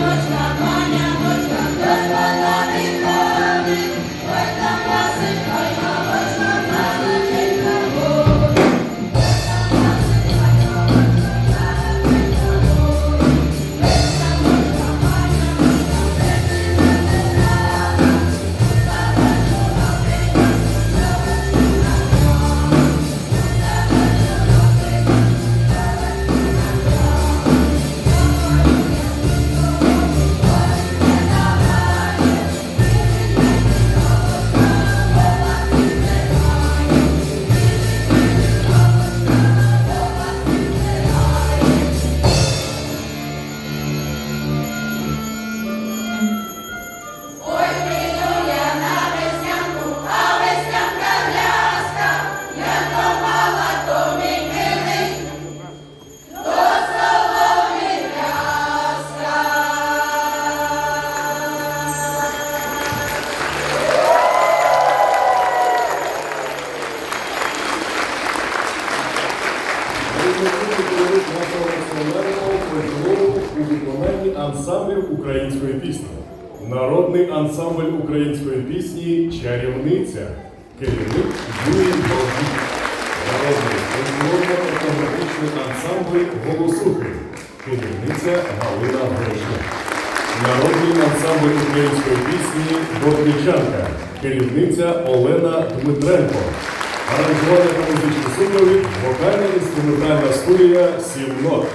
Much love, у виконанні ансамблів української пісні. Народний ансамбль української пісні Чарівниця. Керівник Юрій Голубій. Народний фольклорно-етнографічний ансамбль Голосухи. Керівниця Галина Гришина. Народний ансамбль української пісні Бортничанка. Керівниця Олена Дмитренко. Аранжування та музичний супровід, вокальна інструментальна студія «Сім нот».